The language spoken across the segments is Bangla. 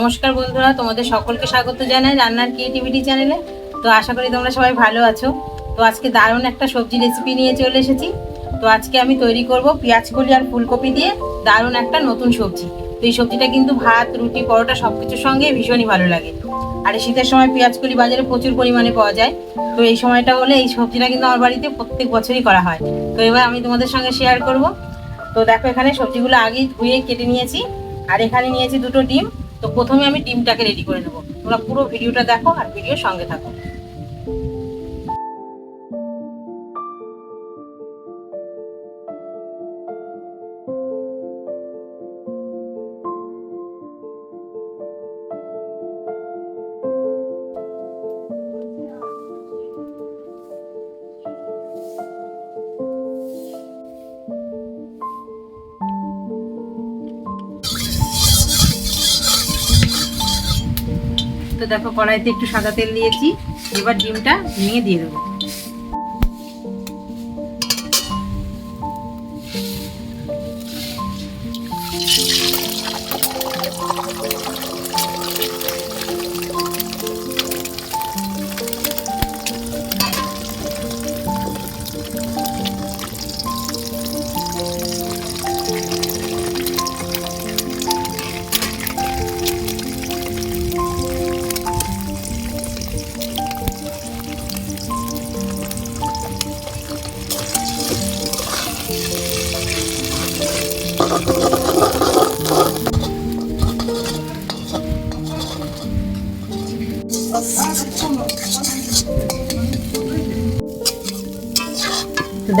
নমস্কার বন্ধুরা, তোমাদের সকলকে স্বাগত জানাই রান্নার ক্রিয়েটিভিটি চ্যানেলে তো আশা করি তোমরা সবাই ভালো আছো। তো আজকে দারুণ একটা সবজি রেসিপি নিয়ে চলে এসেছি। তো আজকে আমি তৈরি করব পেঁয়াজ কলি আর ফুলকপি দিয়ে দারুণ একটা নতুন সবজি। তো এই সবজিটা কিন্তু ভাত, রুটি, পরোটা সব কিছুর সঙ্গে ভীষণই ভালো লাগে। আর শীতের সময় পেঁয়াজ কলি বাজারে প্রচুর পরিমাণে পাওয়া যায়। তো এই সময়টা হলে এই সবজিটা কিন্তু আমার বাড়িতে প্রত্যেক বছরই করা হয়। তো এবার আমি তোমাদের সঙ্গে শেয়ার করব। তো দেখো এখানে সবজিগুলো আগেই ধুয়ে কেটে নিয়েছি। আর এখানে নিয়েছি দুটো ডিম। তো প্রথমে আমি ডিমটাকে রেডি করে নেব। তোমরা পুরো ভিডিওটা দেখো আর ভিডিও সঙ্গে থাকো। দেখো কড়াইতে একটু সাদা তেল দিয়েছি এবার ডিমটা ভেঙে দিয়ে দেবো।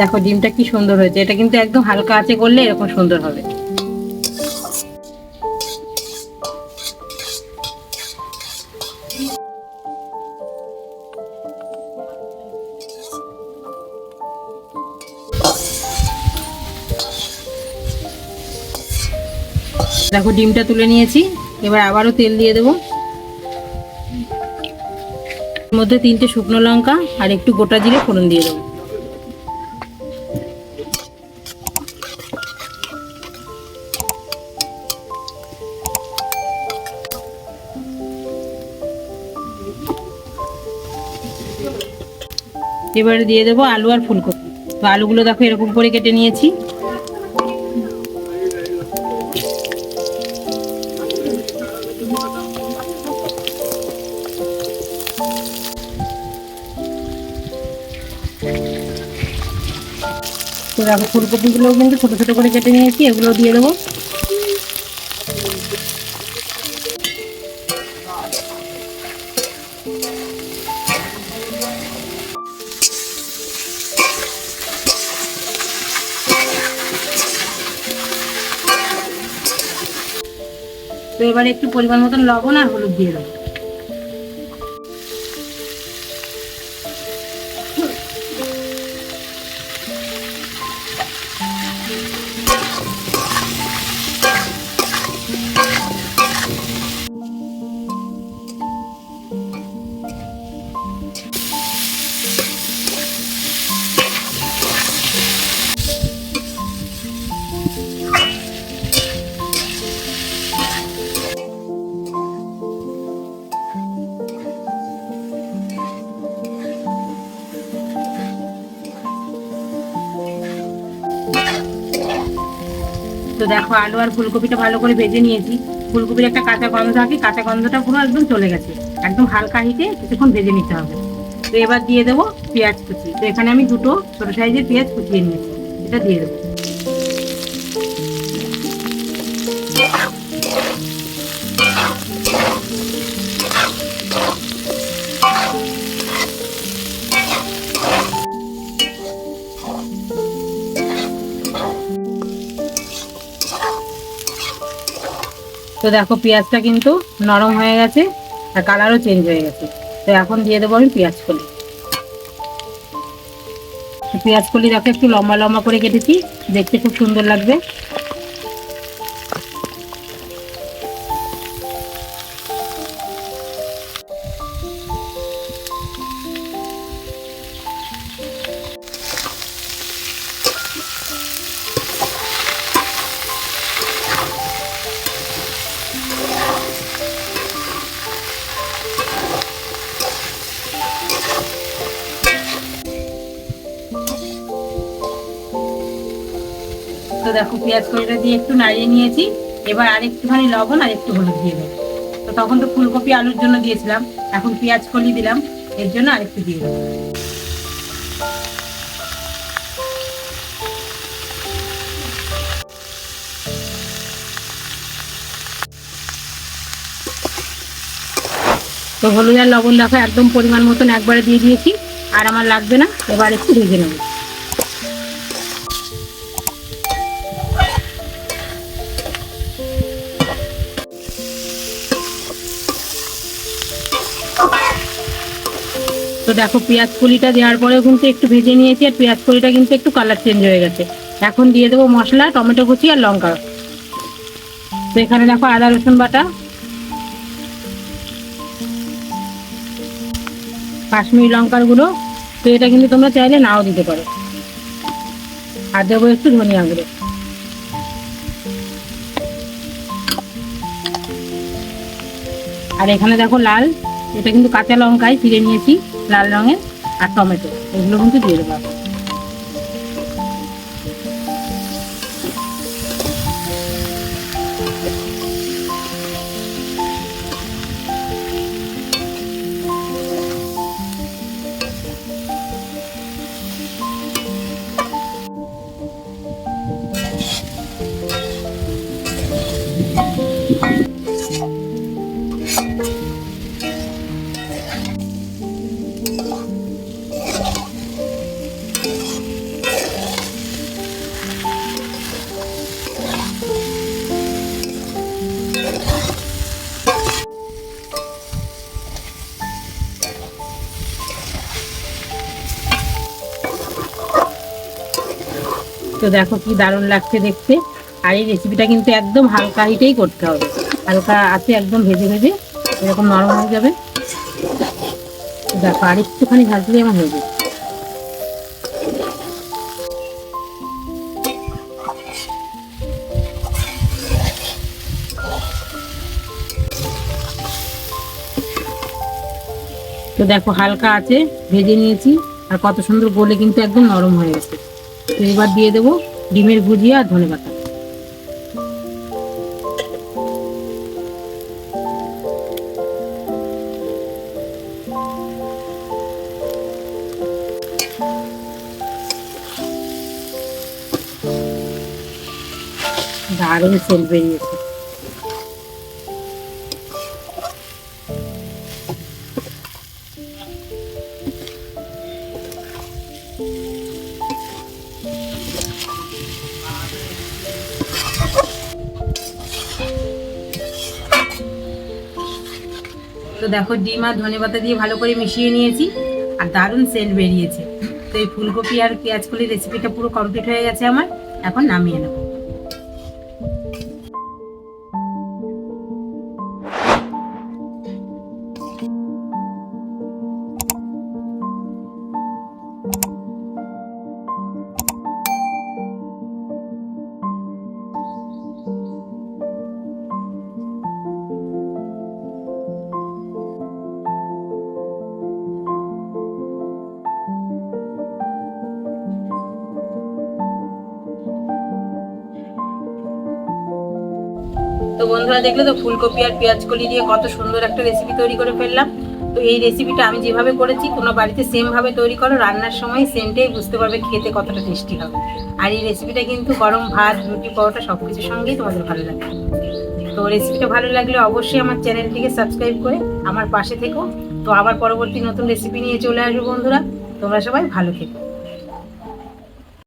দেখো ডিমটা কি সুন্দর হয়েছে। এটা কিন্তু একদম হালকা আছে করলে এরকম সুন্দর হবে। দেখো ডিমটা তুলে নিয়েছি। এবার আবারও তেল দিয়ে দেবো। মধ্যে তিনটে শুকনো লঙ্কা আর একটু গোটা জিরে ফোড়ন দিয়ে দেবো। এবারে দিয়ে দেবো আলু আর ফুলকপি। তো আলুগুলো দেখো এরকম করে কেটে নিয়েছি। তো দেখো ফুলকপিগুলোও কিন্তু ছোটো ছোটো করে কেটে নিয়েছি এগুলো দিয়ে দেবো। তো এবারে একটু পরিমাণ মতন লবণ আর হলুদ দিয়ে দেবো। তো দেখো আলু আর ফুলকপিটা ভালো করে ভেজে নিয়েছি। ফুলকপির একটা কাঁচা গন্ধ থাকে কাঁচা গন্ধটা পুরো একদম চলে গেছে। একদম হালকা হিটে কিছুক্ষণ ভেজে নিতে হবে। তো এবার দিয়ে দেবো পেঁয়াজ কুচি। তো এখানে আমি দুটো ছোটো সাইজের পেঁয়াজ কুচিয়ে নিয়েছি। এটা দিয়ে দেবো। তো দেখো পেঁয়াজটা কিন্তু নরম হয়ে গেছে আর কালারও চেঞ্জ হয়ে গেছে। তো এখন দিয়ে দেবো আমি পেঁয়াজ কলি। পেঁয়াজ কলি দেখো একটু লম্বা লম্বা করে কেটেছি, দেখতে খুব সুন্দর লাগবে। দেখো পেঁয়াজ কড়িটা দিয়ে একটু নাড়িয়ে নিয়েছি। এবার আর একটুখানি লবণ আর একটু হলুদ দিয়ে দেবো। তো তখন তো ফুলকপি আলুর জন্য দিয়েছিলাম, এখন পেঁয়াজ কলি দিলাম, এর জন্য আর একটু দিয়ে দেবো। তো হলুদ আর লবণ দেখো একদম পরিমাণ মতন একবারে দিয়ে দিয়েছি, আর আমার লাগবে না, এবার একটু ভেজে নেব। তো দেখো পেঁয়াজ কলিটা দেওয়ার পরেও কিন্তু একটু ভেজে নিয়েছি, আর পেঁয়াজ কলিটা কিন্তু একটু কালার চেঞ্জ হয়ে গেছে। এখন দিয়ে দেবো মশলা, টমেটো কুচি আর লঙ্কা। তো এখানে দেখো আদা, রসুন বাটা। কাশ্মীরি লঙ্কার গুঁড়ো। তো এটা কিন্তু তোমরা চাইলে নাও দিতে পারো। আর দেবো একটু ধনিয়া গুঁড়ো। আর এখানে দেখো লাল। এটা কিন্তু কাঁচা লঙ্কায় ফিরে নিয়েছি লাল রঙের আর টমেটো এগুলো কিন্তু দিয়ে দেবো। তো দেখো কি দারুণ লাগছে দেখতে। আর এই রেসিপিটা কিন্তু একদম হালকা হিটেই করতে হবে। হালকা আছে, একদম ভেজে ভেজে, এরকম নরম হয়ে যাবে। দেখো আর একটুখানি ভাজলে আমার হয়ে যাবে তো দেখো, হালকা আছে, ভেজে নিয়েছি। আর কত সুন্দর গলে কিন্তু একদম নরম হয়ে গেছে। তো এবার দিয়ে দেবো ডিমের ভুজিয়া আর ধনে পাতা। দারুণ সেল বেরিয়েছে। তো দেখো ডিম আর ধনে পাতা দিয়ে ভালো করে মিশিয়ে নিয়েছি আর দারুণ সেন্ট বেরিয়েছে। তো এই ফুলকপি আর পেঁয়াজকলির রেসিপিটা পুরো কমপ্লিট হয়ে গেছে আমার। এখন নামিয়ে নেব। তো বন্ধুরা দেখলে তো ফুলকপি আর পেঁয়াজ কলি দিয়ে কত সুন্দর একটা রেসিপি তৈরি করে ফেললাম। তো এই রেসিপিটা আমি যেভাবে করেছি কোনো বাড়িতে সেম ভাবে তৈরি করো, রান্নার সময় সেন্টেই বুঝতে পারবে খেতে কতটা টেস্টি হবে। আর এই রেসিপিটা কিন্তু গরম ভাত, রুটি, পরোটা সব কিছুর সঙ্গেই তোমাদের ভালো লাগবে তো রেসিপিটা ভালো লাগলে অবশ্যই আমার চ্যানেলটিকে সাবস্ক্রাইব করে আমার পাশে থেকো। তো আবার পরবর্তী নতুন রেসিপি নিয়ে চলে আসব বন্ধুরা। তোমরা সবাই ভালো থেকো।